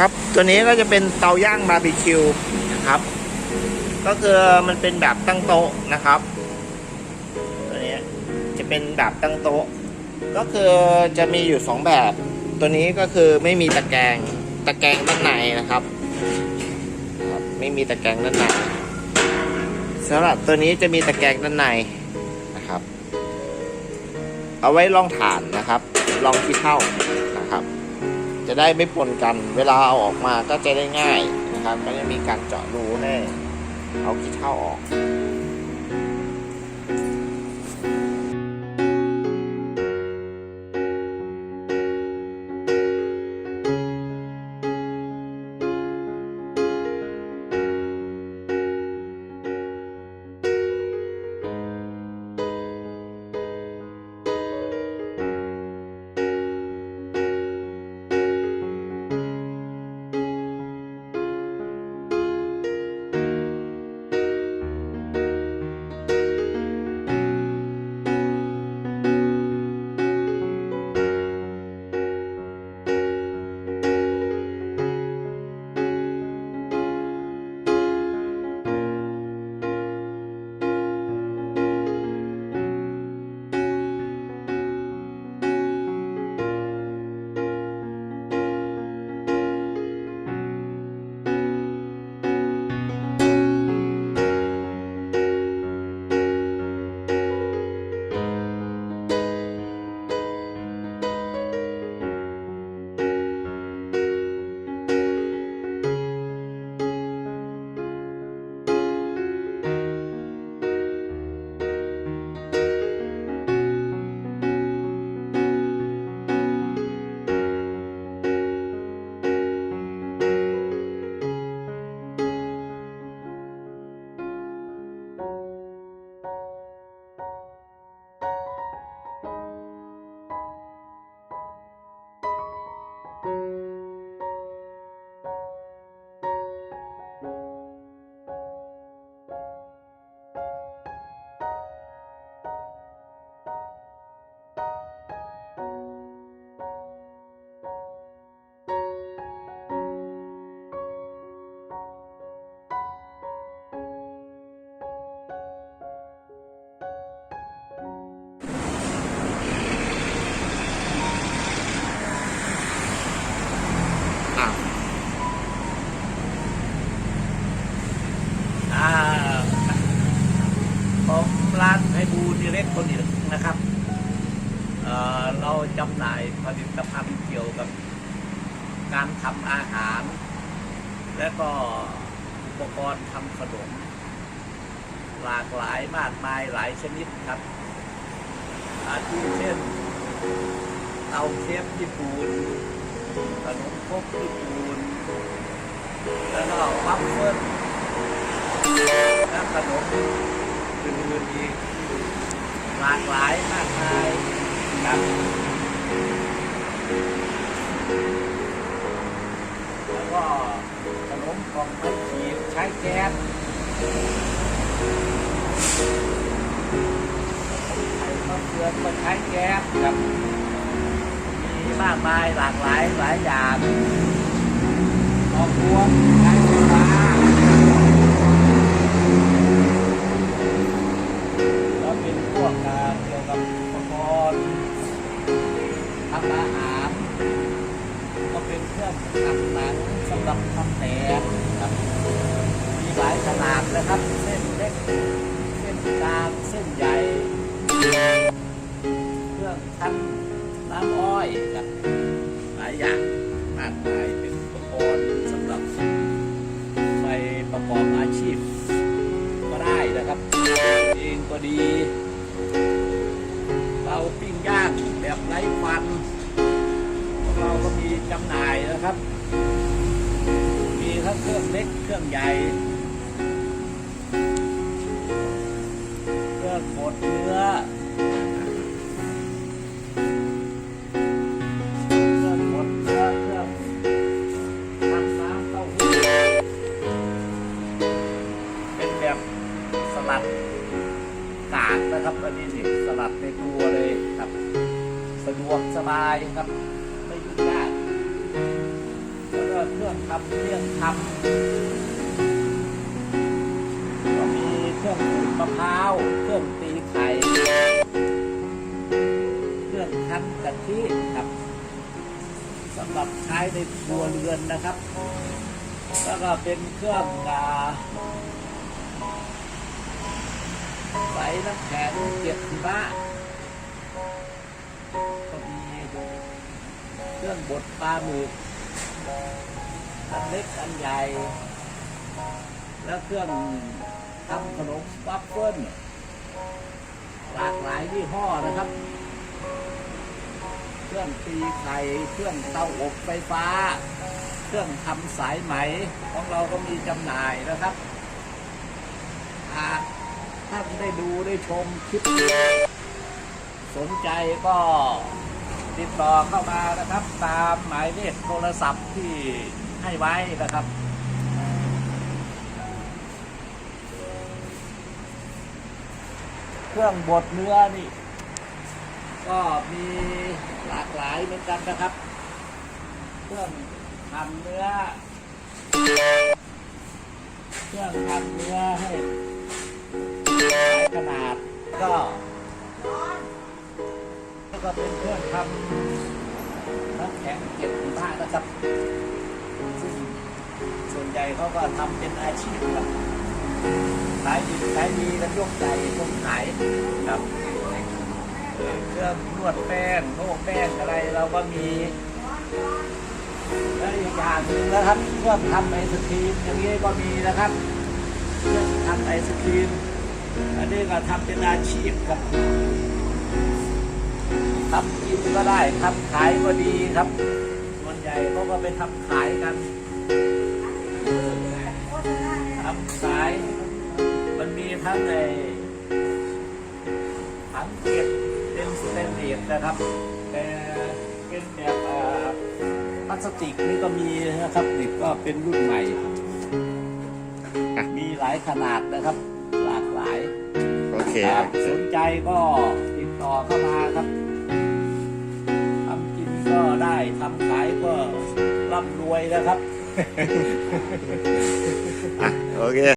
ครับ ตัวนี้ก็จะเป็นเตาย่างบาร์บีคิวนะครับ ก็คือมันเป็นแบบตั้งโต๊ะนะครับ ตัวนี้จะเป็นแบบตั้งโต๊ะ ก็คือจะมีอยู่สองแบบ ตัวนี้ก็คือไม่มีตะแกรงตะแกรงด้านในนะครับครับไม่มีตะแกรงด้านในสำหรับตัวนี้จะมีตะแกรงด้านในนะครับ เอาไว้ลองฐานนะครับลองที่เท่านะครับ จะได้ไม่ปนกัน เวลาเอาออกมาก็จะได้ง่ายนะครับ ก็จะมีการเจาะรูให้เอาขี้เท่าออก ร้านไอบูดีเรกคนนี้นะครับเเราจำหน่ายผลิตภัณฑ์เกี่ยวกับการทำอาหาร และก็อุปกรณ์ทำขนม หลากหลายมากมายหลายชนิดครับอาทิเช่นเตาเคฟญี่ปุ่นขนมครกญี่ปุ่นแล้วก็วัฟเฟิล อื่นๆอีกหลากหลายมากมายครับแล้วก็ขนมของไม้ขีดใช้แก๊สไข่ข้าวเกลือก็ใช้แก๊สครับมีมากมายหลากหลายหลายอย่างออกพวง รับทำแหนมครับมีหลายขนาดนะครับ เส้นเล็ก เส้นกลาง เส้นใหญ่ เครื่องคั้นน้ำอ้อยครับหลายอย่างมากมายเป็นอุปกรณ์สำหรับไปประกอบอาชีพ ก็ได้นะครับเองก็ดีเตาปิ้งย่างแบบไร้ควันเราก็มีจำหน่ายนะครับ ทั้งเครื่องเล็กเครื่องใหญ่เครื่องบดเนื้อเครื่องบดเนื้อเครื่องทำน้ำเต้าหู้เป็นแบบสลัดกากนะครับอันนี้นี่สลัดในตัวเลยครับ สะดวกสบายครับ เครื่องทำเมี่ยงทำก็มีเครื่องขูดมะพร้าวเครื่องตีไข่เครื่องคั้นกะทิครับสำหรับใช้ในครัวเรือนนะครับ แล้วก็เป็นเครื่องกาใส่น้ำแข็งเก็บที่บ้านก็มีเครื่องบดปลาหมึก อันเล็กอันใหญ่ แล้วเครื่องทำขนมวัฟเฟิลหลากหลายยี่ห้อนะครับ เครื่องตีไข่เครื่องเตาอบไฟฟ้า เครื่องทำสายไหมของเราก็มีจำหน่ายนะครับหากท่าได้ดูได้ชมคลิปสนใจก็ติดต่อเข้ามานะครับ ตามหมายเลขโทรศัพท์ที่ ให้ไว้นะครับเครื่องบดเนื้อนี่ ก็มีหลากหลายเหมือนกันนะครับ เครื่องทำเนื้อ เครื่องทำเนื้อให้ขนาดก็ก็เป็นเครื่องทำน้ำแข็งเก็บที่บ้านะครับ ซึ่งส่วนใหญ่เขาก็ทำเป็นอาชีพครับขายดีขายดีกันยกใจคนขายครับเครื่องนวดแป้งโน้แป้งอะไรเราก็มีแล้วอีกอย่างหนึ่งนะครับเครื่องทำไอศครีมอย่างนี้ก็มีนะครับเครื่องทำไอศครีมอันนี้ก็ทำเป็นอาชีพครับทำกินก็ได้ทำขายก็ดีครับ ญ่เขาก็ไปทำขายกันทำขาย มันมีทั้งในถังเก็บเป็นสเตนเลสนะครับแต่เป็นแบบอ่าพลาสติกนี่ก็มีนะครับนี่ก็เป็นรุ่นใหม่ มีหลายขนาดนะครับ หลากหลายโอเคครับสนใจก็ติดต่อเข้ามาครับทำกิน ก็ได้ทำขายก็ร่ำรวยนะครับ อะโอเค